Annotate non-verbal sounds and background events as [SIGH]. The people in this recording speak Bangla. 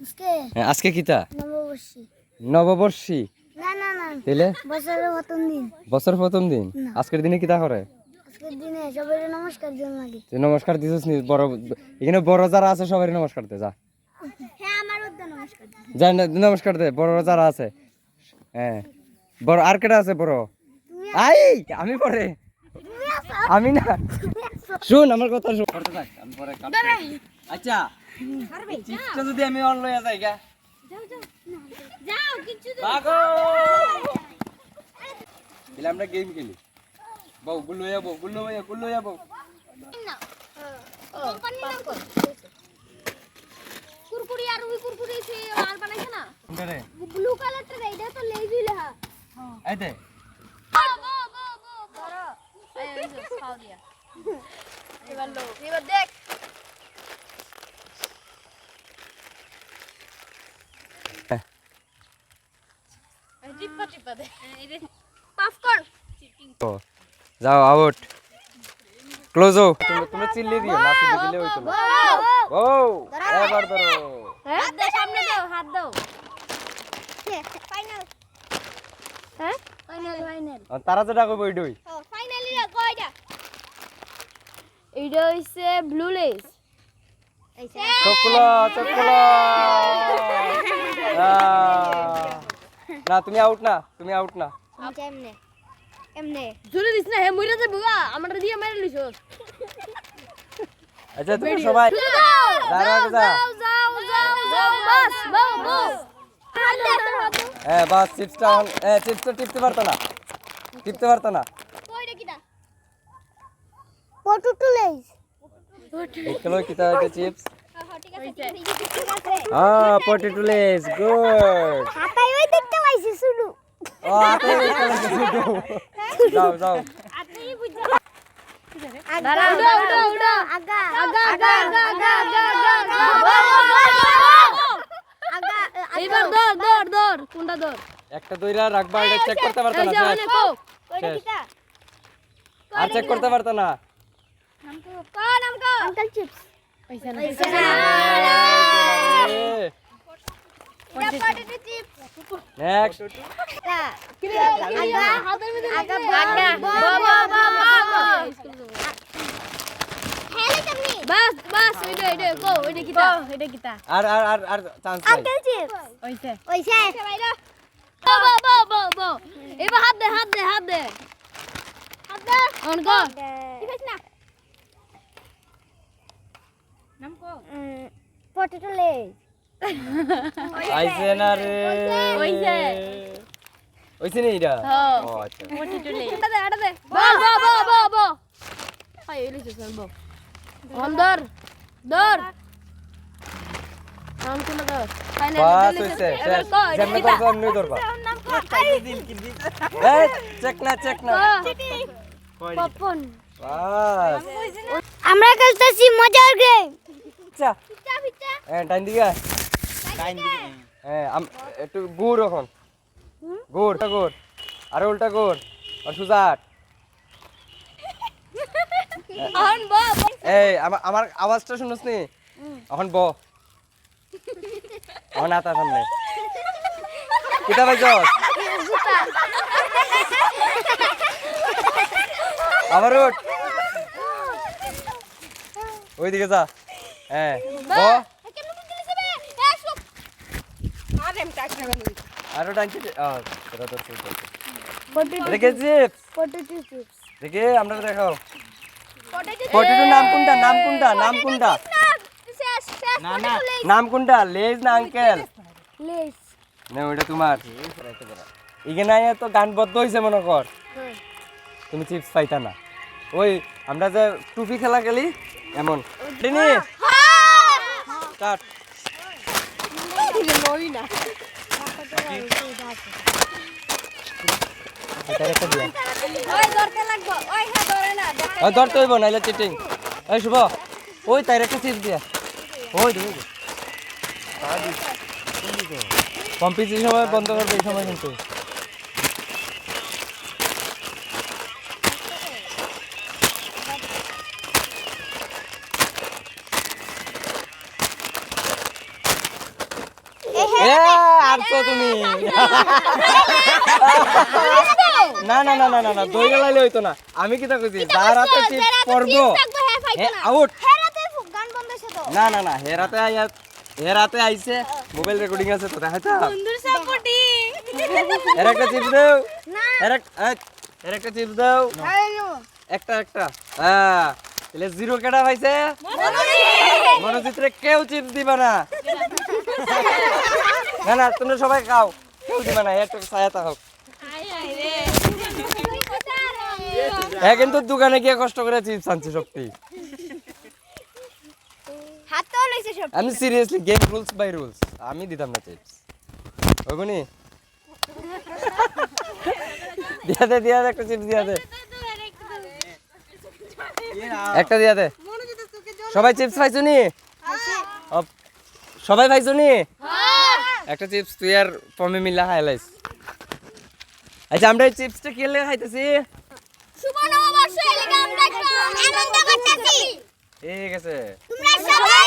আজকে হ্যাঁ, আজকে কিতা? নববর্ষী। নববর্ষী? না না না। তাইলে? বছরের প্রথম দিন। বছর প্রথম দিন? আজকের দিনে কিতা করে? নমস্কার দিছিস নি বড় এখানে বড় যারা আছে সবাই নমস্কার দে যা। হ্যাঁ যা নমস্কার দে বড় যারা আছে। হ্যাঁ। বড় আর কেটা আছে বড়? আই আমি পরে আমি না। শুন আমার কথা শুন। আচ্ছা চিপসটা যদি আমি অন লইয়া যাই গা। যাও কিছু ভাগো তাহলে আমরা গেম খেলি। বউ ভাইয়া গুল্লো যাব না। কোম্পানির কুরকুরি আর ওই কুরকুরি সে আর বানাইছে না? ব্লু কালারটা রে তো লেজ হইলে হ্যাঁ এই দে এবার দেখ। যাও আউট ক্লোজ ও তুমি তুমি চিল্লি দিও না চিল্লি দিলে হইতো না। ও এবার ধরো হাত দাও সামনে দাও হাত দাও। ফাইনাল হ্যাঁ? ফাইনাল ফাইনাল তারা যেটা কইব ওইটাই ফাইনালি কয়টা এটা হইছে ব্লু লেস চকুলা চকুলা। না তুমি আউট না তুমি আউট না এমনে এমনে জোরে দিস না হে মইরা যাব গা আমরা দিয়ে মেরে লিছো আচ্ছা তুমি সবাই দাঁড়া আগে যা যাও যাও যাও বাস বাও বাস হ্যাঁ বাস চিপসটা হ্যাঁ চিপসটা টিপতে পারতো না টিপতে পারতো না কয়টা কিটা পটুটু লেস এই কিলো কিতা এটা চিপস ঠিক আছে ঠিক আছে হ্যাঁ পটেটো লেস গুড হাতাই ওই দেখতে পাইছি শুধু ও আপনি যাও যাও আপনি বুঝছ দাঁড়া উড়া উড়া উড়া আগা আগা আগা আগা আগা আগা আগা এইবার দর দর দর কোনটা দর একটা দইরা রাখবা এটা চেক করতে পারতো না আর চেক করতে পারতো না ক নাম আঙ্কেল চিপস পয়সা না নেক্সট আগা হাতের মধ্যে আগা আগা বাবা বাবা বাবা হেলে তুমি বাস বাস ওইটা ওইটা কো ওইটা কিতা ওইটা কিতা আর আর আর আর চান্স আঙ্কেল চিপস ওইছে। ওইসে বাইরা বাবা বাবা বাবা এবার হাত দে হাত দে হাত দে। হাত দা। অন গো ঠিক না নাম কো পটেটো লেস [LAUGHS] আইছে না রে হইছে। হইছে নি এটা ও আচ্ছা আটা দে আটা দে। বল বল বল বল বল হাই এলিছে সব বল দর দর নাম কোন দর ফাইনাল বাস হইছে শেষ। যেমনে করছ এমনি ধরবা। এই চেক না চেক না। পপন বাস। আমরা খেলতেছি মজার গেম আচ্ছা। ডাইন দিকে হ্যাঁ আম- একটু গুড় এখন। গুড় গুড় আরে উল্টা গুড় আর সুজাট। এই আমার আমার আওয়াজটা শুনছ নি? এখন ব। এখন আতা সামনে। কিতা পাইছ আবার উঠ। ওইদিকে যা। হ্যাঁ ব। আরও টানছি তোরা তোর দেখে চিপস পটেটো চিপস দেখে আমরা দেখাও। পটেটোর নাম কোনটা? নাম কোনটা? নাম কোনটা? না না। নাম কোনটা? লেজ না আঙ্কেল? না ওইটা তোমার। এখানে তো গান বদ্ধ হয়েছে মনে কর। তুমি চিপস পাইতা না। ওই আমরা যে টুপি খেলা খেলি এমন। রেডি স্টার্ট ওই ধরতে লাগবো। ওই হ্যাঁ না ধরতে হইব নাইলে চিটিং ওই শুভ ওই তাই একটা দিয়া। ওই কম্পিটিশন সময় বন্ধ করবে এই সময় কিন্তু এ আরছো তুমি। না না না না না না দই গেলাইলে হইতো না। আমি কি তা কইছি? যার হাতে পড়ব হে আউট। না না না হেরাতে আইয়া হেরাতে আইছে মোবাইল রেকর্ডিং আছে তো দেখা যাও বন্ধুর সাপোর্টিং এর একটা চিপস দাও। না। এর এক- এর একটা চিপস দাও। একটা একটা। হ্যাঁ। তাহলে জিরো কেটা পাইছে? মনোচিত্রে কেউ চিপস দিবা না। [LAUGHS] না না তোমরা সবাই খাও। কেউ দিবা না একটু হ্যাঁ কিন্তু দোকানে গিয়ে কষ্ট করে চিপস আনছি সত্যি। আমি seriously game rules by rules আমি দিতাম না চিপস ওগুনি দিয়া দে দিয়া দে একটা চিপস দিয়া দে। একটা দিয়া দে। সবাই চিপস খাইছো নি? সবাই খাইছো নি? একটা চিপস তুই আর পমে মিলা হাইলাইস আচ্ছা আমরা এই চিপসটা খেলে খাইতেছি? শুভ নববর্ষ এলে আমরা একটু আনন্দ করতেছি। ঠিক আছে। তোমরা সবাই